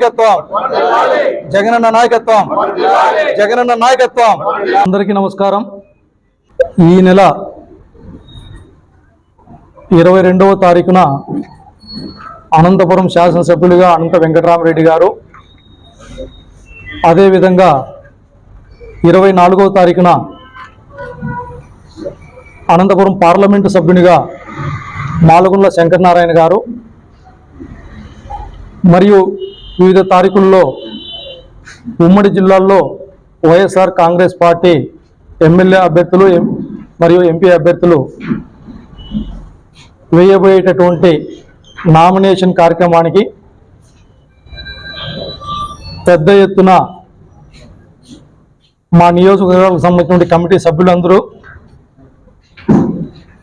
నాయకత్వం. జగనన్న నాయకత్వం. జగనన్న నాయకత్వం. అందరికీ నమస్కారం. ఈ నెల ఇరవై రెండవ తారీఖున అనంతపురం శాసనసభ్యులుగా అనంత వెంకటరామరెడ్డి గారు అదేవిధంగా ఇరవై నాలుగవ తారీఖున అనంతపురం పార్లమెంటు సభ్యునిగా మాలగుండ్ల శంకరనారాయణ గారు మరియు వివిధ తారీఖుల్లో ఉమ్మడి జిల్లాల్లో వైఎస్ఆర్ కాంగ్రెస్ పార్టీ ఎమ్మెల్యే అభ్యర్థులు ఎం- మరియు ఎంపీ అభ్యర్థులు వేయబోయేటటువంటి నామినేషన్ కార్యక్రమానికి పెద్ద ఎత్తున మా నియోజకవర్గాలకు సంబంధించిన కమిటీ సభ్యులందరూ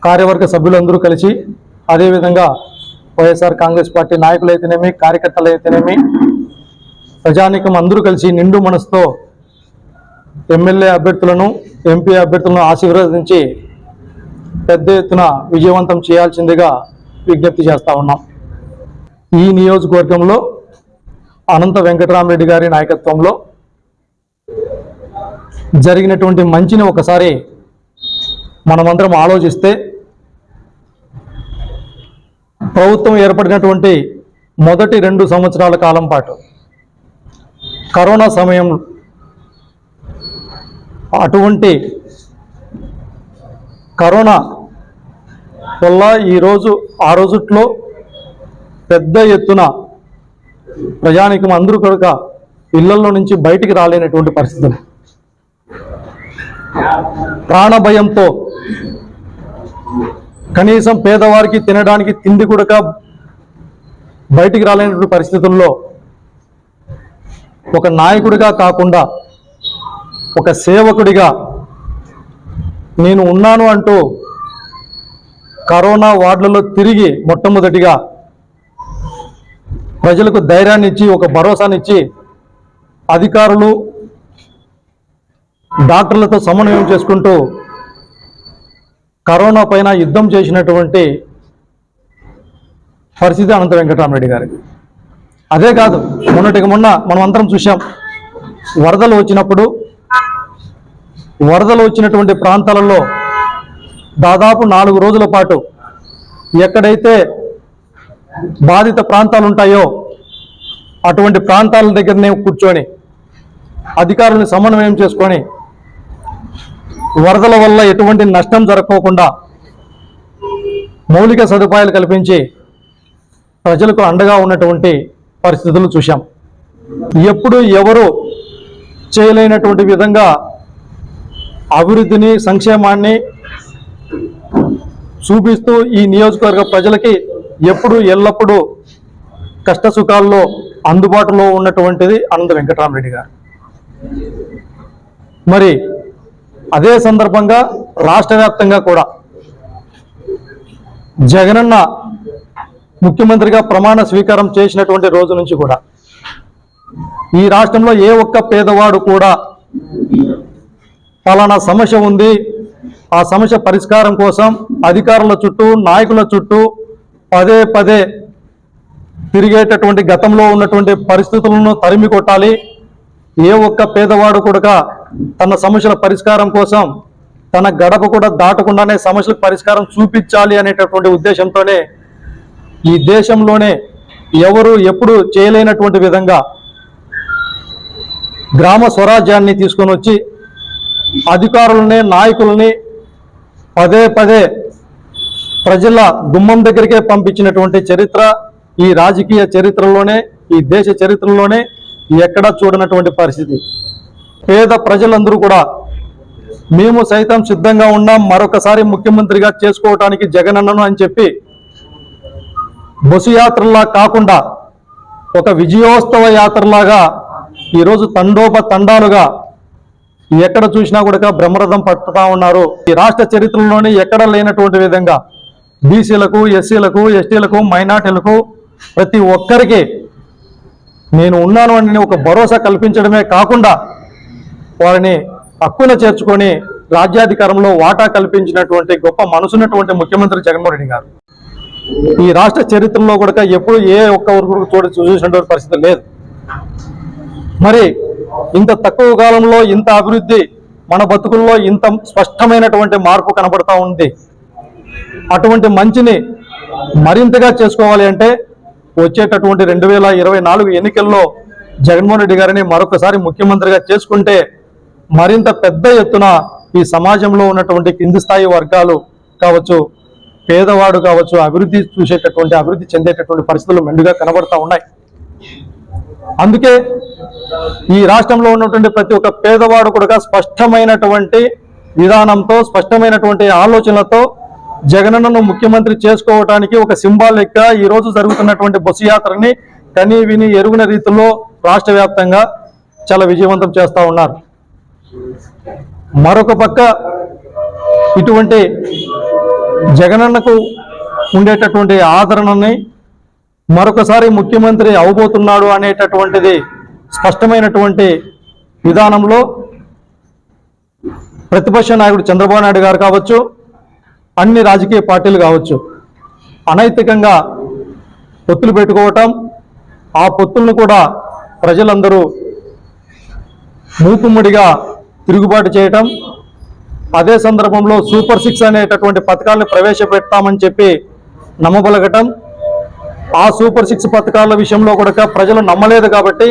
కార్యవర్గ సభ్యులందరూ కలిసి అదేవిధంగా వైఎస్ఆర్ కాంగ్రెస్ పార్టీ నాయకులు అయితేనేమి కార్యకర్తలు అయితేనేమి ప్రజానీకం అందరూ కలిసి నిండు మనసుతో ఎమ్మెల్యే అభ్యర్థులను ఎంపీ అభ్యర్థులను ఆశీర్వదించి పెద్ద ఎత్తున విజయవంతం చేయాల్సిందిగా విజ్ఞప్తి చేస్తా ఉన్నాం. ఈ నియోజకవర్గంలో అనంత వెంకటరామరెడ్డి గారి నాయకత్వంలో జరిగినటువంటి మంచిని ఒకసారి మనమందరం ఆలోచిస్తే ప్రభుత్వం ఏర్పడినటువంటి మొదటి రెండు సంవత్సరాల కాలం పాటు కరోనా సమయం అటువంటి కరోనా వల్ల ఈరోజు ఆ రోజుట్లో పెద్ద ఎత్తున ప్రజానికం అందరూ కనుక ఇళ్ళలో నుంచి బయటికి రాలేనటువంటి పరిస్థితులు. ప్రాణభయంతో కనీసం పేదవారికి తినడానికి తిండి కూడా బయటికి రాలేనటువంటి పరిస్థితుల్లో ఒక నాయకుడిగా కాకుండా ఒక సేవకుడిగా నేను ఉన్నాను అంటూ కరోనా వార్డులలో తిరిగి మొట్టమొదటిగా ప్రజలకు ధైర్యాన్ని ఇచ్చి ఒక భరోసానిచ్చి అధికారులు డాక్టర్లతో సమన్వయం చేసుకుంటూ కరోనా పైన యుద్ధం చేసినటువంటి పరిస్థితి అనంత వెంకటరామరెడ్డి గారికి అదే కాదు మొన్నటికి మొన్న మనం అందరం చూసాం వరదలు వచ్చినప్పుడు వరదలు వచ్చినటువంటి ప్రాంతాలలో దాదాపు నాలుగు రోజుల పాటు ఎక్కడైతే బాధిత ప్రాంతాలు ఉంటాయో అటువంటి ప్రాంతాల దగ్గరనే కూర్చొని అధికారులను సమన్వయం చేసుకొని వరదల వల్ల ఎటువంటి నష్టం జరగకోకుండా మౌలిక సదుపాయాలు కల్పించి ప్రజలకు అండగా ఉన్నటువంటి పరిస్థితులు చూశాం. ఎప్పుడు ఎవరు చేయలేనటువంటి విధంగా అభివృద్ధిని సంక్షేమాన్ని చూపిస్తూ ఈ నియోజకవర్గ ప్రజలకి ఎప్పుడు ఎల్లప్పుడూ కష్ట సుఖాల్లో అందుబాటులో ఉన్నటువంటిది అనంత వెంకటరామరెడ్డి గారు. మరి అదే సందర్భంగా రాష్ట్ర వ్యాప్తంగా కూడా జగనన్న ముఖ్యమంత్రిగా ప్రమాణ స్వీకారం చేసినటువంటి రోజు నుంచి కూడా ఈ రాష్ట్రంలో ఏ ఒక్క పేదవాడు కూడా పలానా సమస్య ఉంది. ఆ సమస్య పరిష్కారం కోసం అధికారుల చుట్టూ నాయకుల చుట్టూ పదే పదే తిరిగేటటువంటి గతంలో ఉన్నటువంటి పరిస్థితులను తరిమి కొట్టాలి ఏ ఒక్క పేదవాడు కూడా తన సమస్యల పరిష్కారం కోసం తన గడప కూడా దాటకుండానే సమస్యలకు పరిష్కారం చూపించాలి అనేటటువంటి ఉద్దేశంతోనే ఈ దేశంలోనే ఎవరు ఎప్పుడు చేయలేనటువంటి విధంగా గ్రామ స్వరాజ్యాన్ని తీసుకొని వచ్చి అధికారులని నాయకుల్ని పదే పదే ప్రజల గుమ్మం దగ్గరికే పంపించినటువంటి చరిత్ర ఈ రాజకీయ చరిత్రలోనే ఈ దేశ చరిత్రలోనే ఎక్కడా చూడనటువంటి పరిస్థితి. పేద ప్రజలందరూ కూడా మేము సైతం సిద్ధంగా ఉన్నాం. మరొకసారి ముఖ్యమంత్రిగా చేసుకోవటానికి జగనన్నను అని చెప్పి బస్సు యాత్రలా కాకుండా ఒక విజయోత్సవ యాత్రలాగా ఈరోజు తండోప తండాలుగా ఎక్కడ చూసినా కూడా బ్రహ్మరథం పట్టుతా ఉన్నారు. ఈ రాష్ట్ర చరిత్రలోనే ఎక్కడ లేనటువంటి విధంగా బీసీలకు ఎస్సీలకు ఎస్టీలకు మైనార్టీలకు ప్రతి ఒక్కరికి నేను ఉన్నాను అని ఒక భరోసా కల్పించడమే కాకుండా వారిని హక్కున చేర్చుకొని రాజ్యాధికారంలో వాటా కల్పించినటువంటి గొప్ప మనసున్నటువంటి ముఖ్యమంత్రి జగన్మోహన్ రెడ్డి గారు. ఈ రాష్ట్ర చరిత్రలో కూడా ఎప్పుడు ఏ ఒక్క ఊరు చూడ చూసినటువంటి పరిస్థితి లేదు. మరి ఇంత తక్కువ కాలంలో ఇంత అభివృద్ధి మన బతుకుల్లో ఇంత స్పష్టమైనటువంటి మార్పు కనబడతా ఉంది. అటువంటి మంచిని మరింతగా చేసుకోవాలి అంటే వచ్చేటటువంటి రెండు వేల ఇరవై నాలుగు ఎన్నికల్లో జగన్మోహన్ రెడ్డి గారిని మరొకసారి ముఖ్యమంత్రిగా చేసుకుంటే మరింత పెద్ద ఎత్తున ఈ సమాజంలో ఉన్నటువంటి కింది స్థాయి వర్గాలు కావచ్చు పేదవాడు కావచ్చు అభివృద్ధి చూసేటటువంటి అభివృద్ధి చెందేటటువంటి పరిస్థితులు మెండుగా కనబడతా ఉన్నాయి. అందుకే ఈ రాష్ట్రంలో ఉన్నటువంటి ప్రతి ఒక్క పేదవాడు కూడా స్పష్టమైనటువంటి విధానంతో స్పష్టమైనటువంటి ఆలోచనలతో జగనన్నను ముఖ్యమంత్రి చేసుకోవటానికి ఒక సింబాలిక్గా ఈ రోజు జరుగుతున్నటువంటి బస్సు యాత్రని కని విని ఎరుగున రీతిలో రాష్ట్ర వ్యాప్తంగా చాలా విజయవంతం చేస్తూ ఉన్నారు. మరొక పక్క ఇటువంటి జగనన్నకు ఉండేటటువంటి ఆదరణని మరొకసారి ముఖ్యమంత్రి అవబోతున్నాడు అనేటటువంటిది స్పష్టమైనటువంటి విధానంలో ప్రతిపక్ష నాయకుడు చంద్రబాబు నాయుడు గారు కావచ్చు అన్ని రాజకీయ పార్టీలు కావచ్చు అనైతికంగా పొత్తులు పెట్టుకోవటం ఆ పొత్తులను కూడా ప్రజలందరూ మూకుమ్మడిగా తిరుగుబాటు చేయటం అదే సందర్భంలో సూపర్ సిక్స్ అనేటటువంటి పథకాలను ప్రవేశపెడతామని చెప్పి నమ్మబలగటం ఆ సూపర్ సిక్స్ పథకాల విషయంలో కూడా ప్రజలు నమ్మలేదు కాబట్టి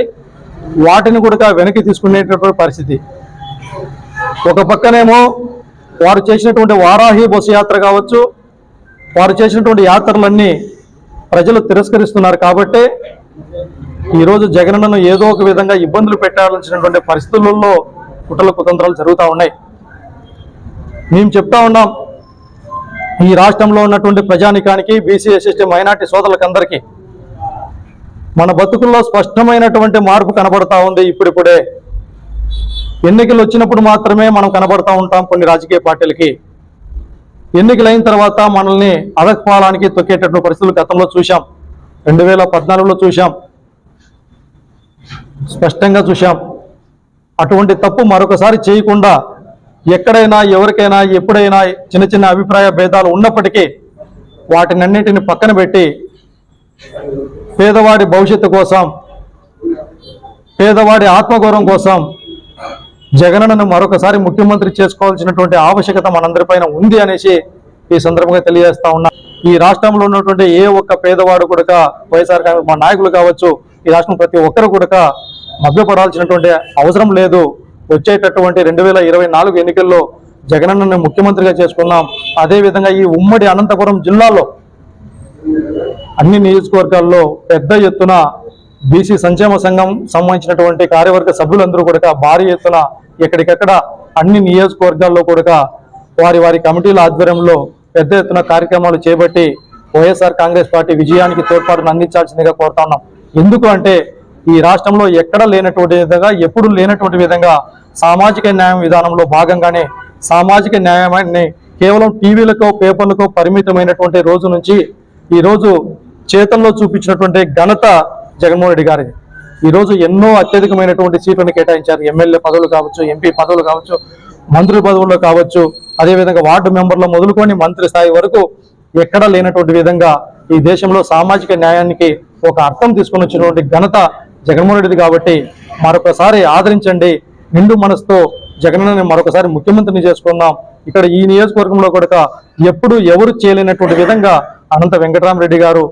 వాటిని కూడా వెనక్కి తీసుకునేటటువంటి పరిస్థితి. ఒక పక్కనేమో వారు చేసినటువంటి వారాహి బస్సు యాత్ర కావచ్చు వారు చేసినటువంటి యాత్రలన్నీ ప్రజలు తిరస్కరిస్తున్నారు కాబట్టి ఈరోజు జగనన్నను ఏదో ఒక విధంగా ఇబ్బందులు పెట్టాల్సినటువంటి పరిస్థితులలో కుట్రల కుతంత్రాలు జరుగుతూ ఉన్నాయి. మేము చెప్తా ఉన్నాం ఈ రాష్ట్రంలో ఉన్నటువంటి ప్రజానికానికి బీసీ ఎస్ఎస్టీ మైనార్టీ సోదరులకందరికీ మన బతుకుల్లో స్పష్టమైనటువంటి మార్పు కనబడతా ఉంది ఇప్పుడిప్పుడే. ఎన్నికలు వచ్చినప్పుడు మాత్రమే మనం కనబడతా ఉంటాం కొన్ని రాజకీయ పార్టీలకి. ఎన్నికలు అయిన తర్వాత మనల్ని అదక్పాలానికి తొక్కేటటువంటి పరిస్థితులు గతంలో చూశాం. రెండు వేల పద్నాలుగులో చూశాం. స్పష్టంగా చూశాం. అటువంటి తప్పు మరొకసారి చేయకుండా ఎక్కడైనా ఎవరికైనా ఎప్పుడైనా చిన్న చిన్న అభిప్రాయ భేదాలు ఉన్నప్పటికీ వాటినన్నింటిని పక్కన పెట్టి పేదవాడి భవిష్యత్తు కోసం పేదవాడి ఆత్మగౌరవం కోసం జగనను మరొకసారి ముఖ్యమంత్రి చేసుకోవాల్సినటువంటి ఆవశ్యకత మనందరిపైన ఉంది అనేసి ఈ సందర్భంగా తెలియజేస్తా ఉన్నా. ఈ రాష్ట్రంలో ఉన్నటువంటి ఏ ఒక్క పేదవాడు కూడా వైఎస్ఆర్ మా నాయకులు కావచ్చు ఈ రాష్ట్రం ప్రతి ఒక్కరు కూడా మభ్యపడాల్సినటువంటి అవసరం లేదు. వచ్చేటటువంటి రెండు వేల ఇరవై నాలుగు ఎన్నికల్లో జగనన్నను ముఖ్యమంత్రిగా చేసుకున్నాం. అదేవిధంగా ఈ ఉమ్మడి అనంతపురం జిల్లాలో అన్ని నియోజకవర్గాల్లో పెద్ద ఎత్తున బీసీ సంక్షేమ సంఘం సంబంధించినటువంటి కార్యవర్గ సభ్యులందరూ కూడా భారీ ఎత్తున ఎక్కడికక్కడ అన్ని నియోజకవర్గాల్లో కూడా వారి వారి కమిటీల ఆధ్వర్యంలో పెద్ద ఎత్తున కార్యక్రమాలు చేపట్టి వైఎస్ఆర్ కాంగ్రెస్ పార్టీ విజయానికి తోడ్పాటును అందించాల్సిందిగా కోరుతా ఉన్నాం. ఎందుకు అంటే ఈ రాష్ట్రంలో ఎక్కడ లేనటువంటి విధంగా ఎప్పుడు లేనటువంటి విధంగా సామాజిక న్యాయం విధానంలో భాగంగానే సామాజిక న్యాయాన్ని కేవలం టీవీలకో పేపర్లకో పరిమితమైనటువంటి రోజు నుంచి ఈరోజు చేతల్లో చూపించినటువంటి ఘనత జగన్మోహన్ రెడ్డి గారిది. ఈరోజు ఎన్నో అత్యధికమైనటువంటి సీట్లను కేటాయించారు. ఎమ్మెల్యే పదవులు కావచ్చు ఎంపీ పదవులు కావచ్చు మంత్రి పదవుల్లో కావచ్చు అదేవిధంగా వార్డు మెంబర్లు మొదలుకొని మంత్రి స్థాయి వరకు ఎక్కడా లేనటువంటి విధంగా ఈ దేశంలో సామాజిక న్యాయానికి ఒక అర్థం తీసుకొని వచ్చినటువంటి ఘనత జగన్మోహన్ రెడ్డి కాబట్టి మరొకసారి ఆదరించండి. నిండు మనసుతో జగన్ మరొకసారి ముఖ్యమంత్రిని చేసుకుందాం. ఇక్కడ ఈ నియోజకవర్గంలో కూడా ఎప్పుడు ఎవరు చేయలేనటువంటి విధంగా అనంత వెంకటరామరెడ్డి గారు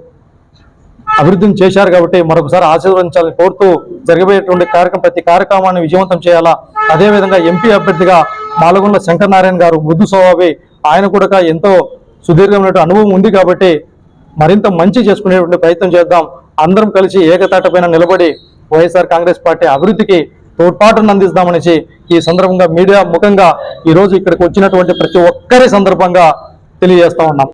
అభివృద్ధిని చేశారు కాబట్టి మరొకసారి ఆశీర్వదించాలని కోరుతూ జరగబోయేటువంటి కార్యక్రమం ప్రతి కార్యక్రమాన్ని విజయవంతం చేయాలా? అదేవిధంగా ఎంపీ అభ్యర్థిగా మాలగుండ శంకరనారాయణ గారు మృదు స్వభావి. ఆయన కూడా ఎంతో సుదీర్ఘమైనటువంటి అనుభవం ఉంది కాబట్టి మరింత మంచి చేసుకునేటువంటి ప్రయత్నం చేద్దాం. అందరం కలిసి ఏకతాటపైన నిలబడి వైఎస్ఆర్ కాంగ్రెస్ పార్టీ అభివృద్ధికి తోడ్పాటును అందిస్తామనేసి ఈ సందర్భంగా మీడియా ముఖంగా ఈ రోజు ఇక్కడికి వచ్చినటువంటి ప్రతి ఒక్కరి సందర్భంగా తెలియజేస్తా ఉన్నాం.